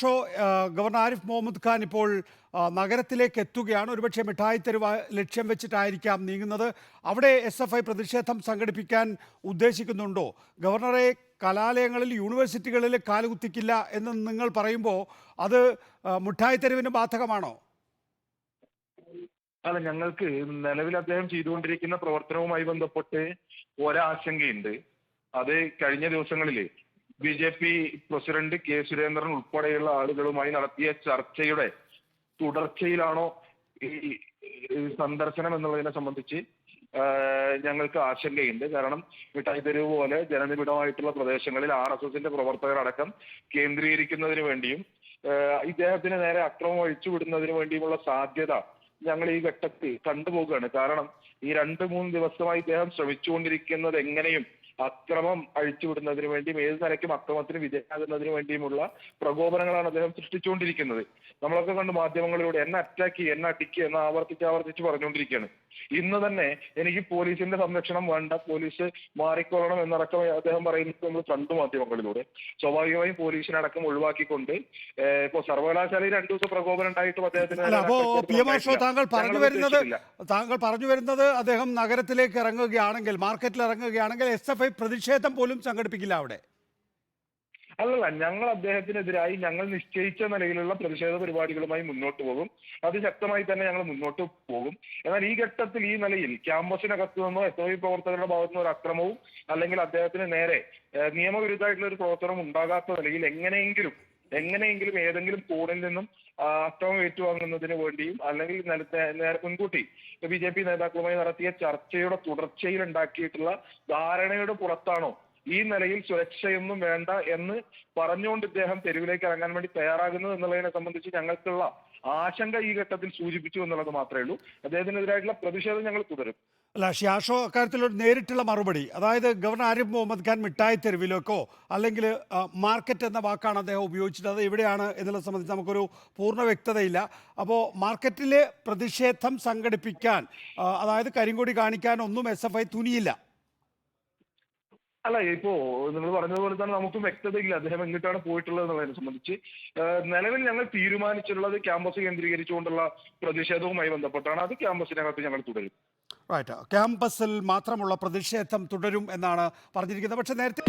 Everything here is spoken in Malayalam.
ഷോ ഗവർണർ ആരിഫ് മുഹമ്മദ് ഖാൻ ഇപ്പോൾ നഗരത്തിലേക്ക് എത്തുകയാണ്. ഒരുപക്ഷെ മിഠായി തെരുവ് ലക്ഷ്യം വെച്ചിട്ടായിരിക്കാം നീങ്ങുന്നത്. അവിടെ എസ് എഫ് ഐ പ്രതിഷേധം സംഘടിപ്പിക്കാൻ ഉദ്ദേശിക്കുന്നുണ്ടോ? ഗവർണറെ കലാലയങ്ങളിൽ യൂണിവേഴ്സിറ്റികളിൽ കാലുകുത്തിക്കില്ല എന്ന് നിങ്ങൾ പറയുമ്പോൾ അത് മിഠായി തെരുവിന് ബാധകമാണോ? അല്ല ഞങ്ങൾക്ക് നിലവിൽ അദ്ദേഹം ചെയ്തുകൊണ്ടിരിക്കുന്ന പ്രവർത്തനവുമായി ബന്ധപ്പെട്ട് ഒരാശങ്കയുണ്ട്. അത് കഴിഞ്ഞ ദിവസങ്ങളിൽ B J P president K Surendran ഉൾപ്പെടെയുള്ള ആളുകളുമായി നടത്തിയ ചർച്ചയുടെ തുടർച്ചയിലാണോ ഈ സന്ദർശനം എന്നുള്ളതിനെ സംബന്ധിച്ച് ഞങ്ങൾക്ക് ആശങ്കയുണ്ട്. കാരണം മിഠായി തെരുവ് പോലെ ജനനിബിഡമായിട്ടുള്ള പ്രദേശങ്ങളിൽ ആർ എസ് എസിന്റെ പ്രവർത്തകരടക്കം കേന്ദ്രീകരിക്കുന്നതിന് വേണ്ടിയും ഇദ്ദേഹത്തിന് നേരെ അക്രമം ഒഴിച്ചുവിടുന്നതിന് വേണ്ടിയുമുള്ള സാധ്യത ഞങ്ങൾ ഈ ഘട്ടത്തിൽ കണ്ടുപോകുകയാണ് കാരണം ഈ രണ്ട് മൂന്ന് ദിവസമായി ഇദ്ദേഹം ശ്രമിച്ചുകൊണ്ടിരിക്കുന്നത് എങ്ങനെയും അക്രമം അഴിച്ചുവിടുന്നതിന് വേണ്ടിയും ഏത് നിലയ്ക്കും അക്രമത്തിന് വിധേയമാകുന്നതിന് വേണ്ടിയുമുള്ള പ്രകോപനങ്ങളാണ് അദ്ദേഹം സൃഷ്ടിച്ചുകൊണ്ടിരിക്കുന്നത്. നമ്മളൊക്കെ കണ്ട് മാധ്യമങ്ങളിലൂടെ എന്നെ അറ്റാക്ക് ചെയ്യുക എന്നെ അടിക്കുക എന്ന് ആവർത്തിച്ച് ആവർത്തിച്ച് പറഞ്ഞുകൊണ്ടിരിക്കുകയാണ്. ഇന്ന് തന്നെ എനിക്ക് പോലീസിന്റെ സംരക്ഷണം വേണ്ട പോലീസ് മാറിക്കൊള്ളണം എന്നടക്കം അദ്ദേഹം പറയുന്നത് നമ്മൾ കണ്ടു മാധ്യമങ്ങളിലൂടെ. സ്വാഭാവികമായും പോലീസിനടക്കം ഒഴിവാക്കിക്കൊണ്ട് ഇപ്പൊ സർവകലാശാലയിൽ രണ്ടു ദിവസം പ്രകോപനം ഉണ്ടായിട്ടും അദ്ദേഹത്തിന്. താങ്കൾ പറഞ്ഞു വരുന്നത് താങ്കൾ പറഞ്ഞു വരുന്നത് അദ്ദേഹം നഗരത്തിലേക്ക് ഇറങ്ങുകയാണെങ്കിൽ മാർക്കറ്റിൽ ഇറങ്ങുകയാണെങ്കിൽ എസ് എഫ് ഐ പ്രതിഷേധം പോലും സംഘടിപ്പിക്കില്ല അവിടെ. അല്ലല്ല ഞങ്ങൾ അദ്ദേഹത്തിനെതിരായി ഞങ്ങൾ നിശ്ചയിച്ച നിലയിലുള്ള പ്രതിഷേധ പരിപാടികളുമായി മുന്നോട്ട് പോകും. അത് ശക്തമായി തന്നെ ഞങ്ങൾ മുന്നോട്ട് പോകും. എന്നാൽ ഈ ഘട്ടത്തിൽ ഈ നിലയിൽ ക്യാമ്പസിനകത്ത് നിന്നോ എസ് ഐ പ്രവർത്തകരുടെ ഭാഗത്തു നിന്നോ ഒരു അക്രമവും അല്ലെങ്കിൽ അദ്ദേഹത്തിന് നേരെ നിയമവിരുദ്ധമായിട്ടുള്ള ഒരു പ്രവർത്തനം ഉണ്ടാകാത്ത നിലയിൽ എങ്ങനെയെങ്കിലും എങ്ങനെയെങ്കിലും ഏതെങ്കിലും കോണിൽ നിന്നും അക്രമം ഏറ്റുവാങ്ങുന്നതിന് വേണ്ടിയും അല്ലെങ്കിൽ നേരെ മുൻകൂട്ടി ബി ജെ പി നേതാക്കളുമായി നടത്തിയ ചർച്ചയുടെ തുടർച്ചയിൽ ഉണ്ടാക്കിയിട്ടുള്ള ധാരണയുടെ പുറത്താണോ ഈ നിലയിൽ സുരക്ഷയൊന്നും വേണ്ട എന്ന് പറഞ്ഞുകൊണ്ട് ഇദ്ദേഹം തെരുവിലേക്ക് ഇറങ്ങാൻ വേണ്ടി തയ്യാറാകുന്നത് എന്നുള്ളതിനെ സംബന്ധിച്ച് ഞങ്ങൾക്കുള്ള ആശങ്ക ഈ ഘട്ടത്തിൽ സൂചിപ്പിച്ചു എന്നുള്ളത് മാത്രമേ ഉള്ളൂ. അദ്ദേഹത്തിനെതിരായിട്ടുള്ള പ്രതിഷേധം ഞങ്ങൾ തുടരും. അല്ല ഷിയാഷോ അക്കാര്യത്തിൽ ഒരു നേരിട്ടുള്ള മറുപടി. അതായത് ഗവർണർ ആരിഫ് മുഹമ്മദ് ഖാൻ മിഠായി തെരുവിലേക്കോ അല്ലെങ്കിൽ മാർക്കറ്റ് എന്ന വാക്കാണ് അദ്ദേഹം ഉപയോഗിച്ചത്. അത് എവിടെയാണ് എന്നുള്ളത് സംബന്ധിച്ച് നമുക്കൊരു പൂർണ വ്യക്തതയില്ല. അപ്പോൾ മാർക്കറ്റിൽ പ്രതിഷേധം സംഘടിപ്പിക്കാൻ അതായത് കരിങ്കൊടി കാണിക്കാൻ ഒന്നും എസ് തുനിയില്ല. അല്ല ഇപ്പോ നിങ്ങൾ പറഞ്ഞതുപോലെ തന്നെ നമുക്കും വ്യക്തതയില്ല അദ്ദേഹം എങ്ങോട്ടാണ് പോയിട്ടുള്ളത് എന്നുള്ളതിനെ സംബന്ധിച്ച്. നിലവിൽ ഞങ്ങൾ തീരുമാനിച്ചിട്ടുള്ളത് ക്യാമ്പസ് കേന്ദ്രീകരിച്ചുകൊണ്ടുള്ള പ്രതിഷേധവുമായി ബന്ധപ്പെട്ടാണ്. അത് ക്യാമ്പസിനകത്ത് ഞങ്ങൾ തുടരും. റൈറ്റ് ക്യാമ്പസിൽ മാത്രമുള്ള പ്രതിഷേധം തുടരും എന്നാണ് പറഞ്ഞിരിക്കുന്നത്. പക്ഷെ നേരത്തെ